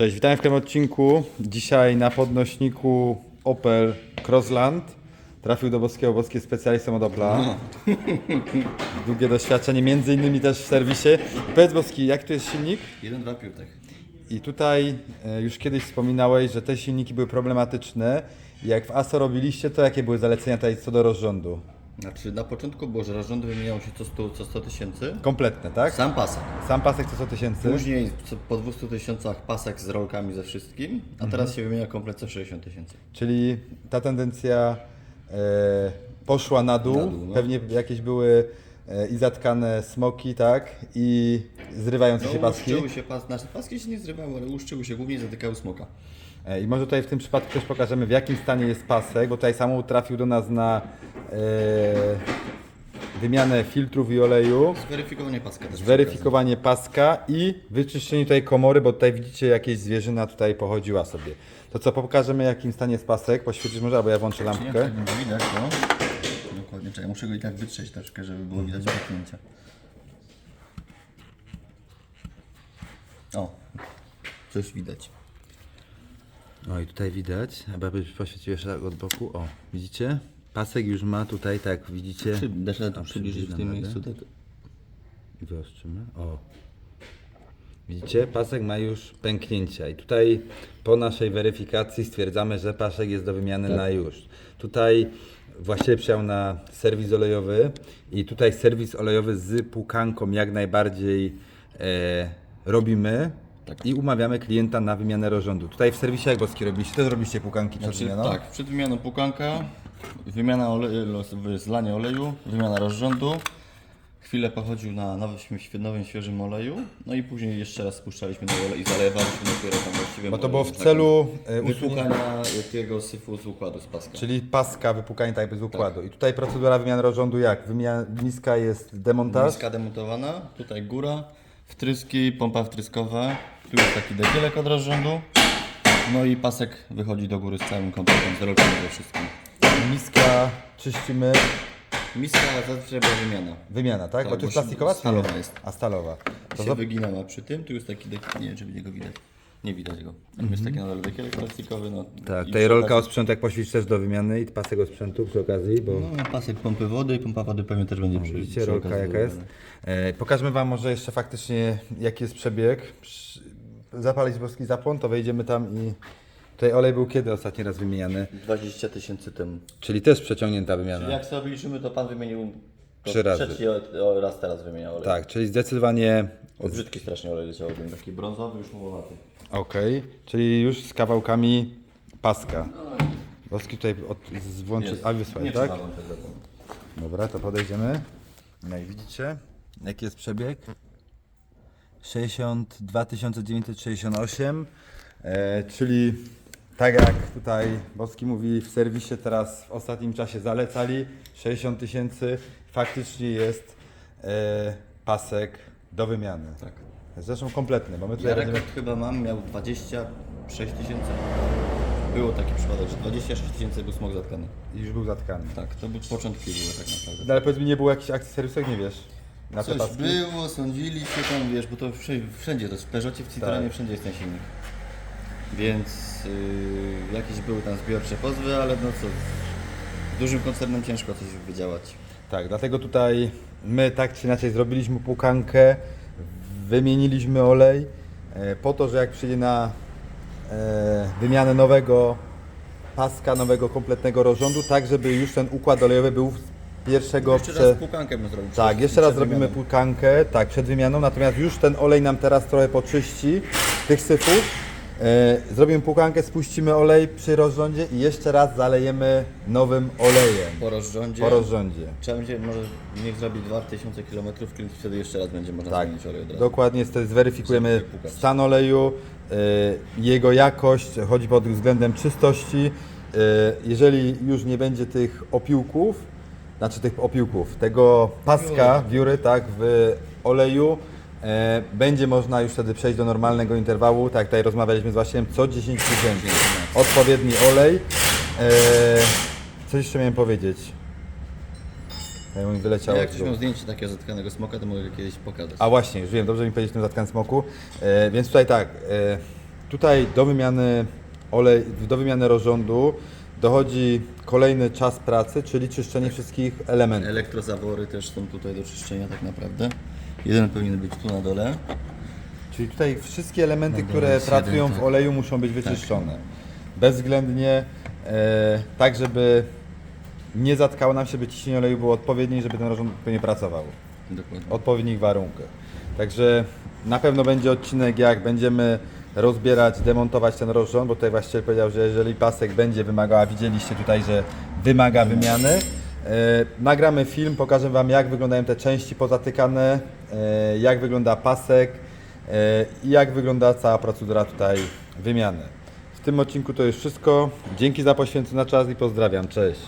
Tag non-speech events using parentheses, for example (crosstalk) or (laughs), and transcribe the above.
Cześć, witam w tym odcinku. Dzisiaj na podnośniku Opel Crossland. Trafił do Boskiego Boskie specjalistą od Opla. (laughs) Długie doświadczenie, między innymi też w serwisie. Powiedz Boski, jak to jest silnik? 1-2 piątek. I tutaj e, już kiedyś wspominałeś, że te silniki były problematyczne. Jak w ASO robiliście, to jakie były zalecenia tutaj co do rozrządu? Znaczy na początku było, że rozrządy wymieniało się co 100 co 100 tysięcy. Kompletne, tak? Sam pasek. Sam pasek to 100 tysięcy. Później co- po 200 tysiącach pasek z rolkami ze wszystkim, a teraz się wymienia komplet co 60 tysięcy. Czyli ta tendencja e, poszła na dół. Na dół, no. Pewnie jakieś były e, i zatkane smoki, tak? I zrywające się No, paski. uszczyły się pas, znaczy paski się nie zrywały, ale uszczyły się głównie zatykały smoka. E, I może tutaj w tym przypadku też pokażemy w jakim stanie jest pasek, bo tutaj samochód trafił do nas na e, wymianę filtrów i oleju. Zweryfikowanie paska też. Zweryfikowanie paska i wyczyszczenie tej komory, bo tutaj widzicie jakieś zwierzyna tutaj pochodziła sobie. To co, pokażemy jakim stanie jest pasek, poświecisz może, albo ja włączę Nie, lampkę. będzie widać, no. Dokładnie, czekaj, muszę go i tak wytrzeć troszkę, żeby było widać pęknięcia. O, coś widać. No i tutaj widać, chyba byś poświecił jeszcze tak od boku. O, widzicie? Pasek już ma tutaj, tak, widzicie? Przy, radę to przybliżyć w tym radę. miejscu? Tak. I wyostrzymy. O. Widzicie? Pasek ma już pęknięcia i tutaj po naszej weryfikacji stwierdzamy, że pasek jest do wymiany Tak. na już. Tutaj właściwie przyjechał na serwis olejowy i tutaj serwis olejowy z pukanką jak najbardziej e, robimy Tak. i umawiamy klienta na wymianę rozrządu. Tutaj w serwisie jak Boski robiliście? Też robiliście pukanki przed Znaczy, wymianą? tak, przed wymianą pukanka, wymiana oleju, zlanie oleju, wymiana rozrządu. Chwilę pochodził na nowym, świe- nowym świeżym oleju, no i później jeszcze raz spuszczaliśmy do olej i zalewaliśmy dopiero tam właściwie Bo to było w celu e, usunięcia wypłukania jakiegoś syfu z układu z paska. Czyli paska, wypukanie tak jakby z układu. I tutaj procedura wymiany rozrządu jak? Wymiana, niska jest demontaż. Miska demontowana, tutaj góra, wtryski, pompa wtryskowa, tu jest taki dekielek od rozrządu, no i pasek wychodzi do góry z całym kompletem, z rolkami ze wszystkim. Niska czyścimy, Miska zazwyczaj była wymiana. wymiana, tak? Bo Tak, to jest bo plastikowa? czy stalowa jest. A stalowa. To się wyginała przy tym, tu jest taki dekielek, nie wiem czy będzie go widać. Nie widać go. Tam jest taki nadal dekielek plastikowy, no. Mhm. Tak, tutaj rolka okazji- osprzęt jak poświć też do wymiany i pasek osprzętu przy okazji, bo No, pasek pompy wody i pompa wody pewnie też będzie przy widzicie rolka jaka jest. E, pokażmy Wam może jeszcze faktycznie jaki jest przebieg. Zapalić boski zapłon, to wejdziemy tam i tutaj olej był kiedy ostatni raz wymieniany? 20 tysięcy temu. Czyli też przeciągnięta wymiana. Jak sobie liczymy, to pan wymienił Trzy razy. Trzeci o- o- raz teraz wymieniał olej. Tak, czyli zdecydowanie Brzydki strasznie olej leciał, taki brązowy, już mułowaty. Okej, czyli już z kawałkami paska. Boski tutaj od, z włączy... A wysłać, Nie tak? Dobra, to podejdziemy. No i widzicie, jaki jest przebieg? 62 968, e, czyli tak jak tutaj Boski mówi w serwisie teraz w ostatnim czasie zalecali 60 tysięcy, faktycznie jest e, pasek do wymiany. Tak. Zresztą kompletny, bo my tutaj Ja rekord chyba mam, miał 26 tysięcy. Było taki przypadek, że 26 tysięcy był smog zatkany. i już był zatkany. Tak, to były początki były tak naprawdę. No ale powiedz mi, nie było jakichś akcji serwisowych, nie wiesz? Na te Coś paski? było, sądzili się tam, wiesz, bo to wszędzie, wszędzie to jest w Peugeotie, w Citroenie, Tak. wszędzie jest ten silnik. Więc yy, jakieś były tam zbiorcze pozwy, ale no co, dużym koncernem ciężko coś wydziałać. Tak, dlatego tutaj my tak czy inaczej zrobiliśmy płukankę, wymieniliśmy olej e, po to, że jak przyjdzie na e, wymianę nowego paska, nowego kompletnego rozrządu, tak żeby już ten układ olejowy był z pierwszego Jeszcze prze- raz płukankę bym zrobił. Tak, przed- jeszcze raz przed wymianą. płukankę, tak, przed wymianą, natomiast już ten olej nam teraz trochę poczyści tych syfów. E, zrobimy płukankę, spuścimy olej przy rozrządzie i jeszcze raz zalejemy nowym olejem Po rozrządzie. po rozrządzie. Trzeba będzie, może niech zrobi 2000 km, klient wtedy jeszcze raz będzie można Tak, zmienić olej od razu. dokładnie wtedy zweryfikujemy stan oleju, y, jego jakość, chodzi pod względem czystości. Y, jeżeli już nie będzie tych opiłków, znaczy tych opiłków, tego paska, wióry, tak, w oleju, e, będzie można już wtedy przejść do normalnego interwału, tak jak tutaj rozmawialiśmy z właścicielem, co 10 tysięcy. Odpowiedni olej. E, co jeszcze miałem powiedzieć? Ja mi wyleciało. Jak ktoś miał zdjęcie takiego zatkanego smoka, to mogę kiedyś pokazać. A właśnie, już wiem, dobrze mi powiedzieć o tym zatkanym smoku. E, więc tutaj tak, e, Tutaj do wymiany olej, do wymiany rozrządu dochodzi kolejny czas pracy, czyli czyszczenie wszystkich elementów. Elektrozawory też są tutaj do czyszczenia tak naprawdę. Jeden powinien być tu na dole. Czyli tutaj wszystkie elementy, które pracują w tak. oleju muszą być wyczyszczone. Bezwzględnie, e, tak żeby nie zatkało nam się, by ciśnienie oleju było odpowiednie, żeby ten rozrząd nie pracował. Dokładnie. w odpowiednich warunkach. Także na pewno będzie odcinek, jak będziemy rozbierać, demontować ten rozrząd, bo tutaj właściciel powiedział, że jeżeli pasek będzie wymagał, a widzieliście tutaj, że wymaga wymiany, e, nagramy film, pokażę Wam jak wyglądają te części pozatykane, e, jak wygląda pasek e, i jak wygląda cała procedura tutaj wymiany. W tym odcinku to już wszystko. Dzięki za poświęcony czas i pozdrawiam. Cześć.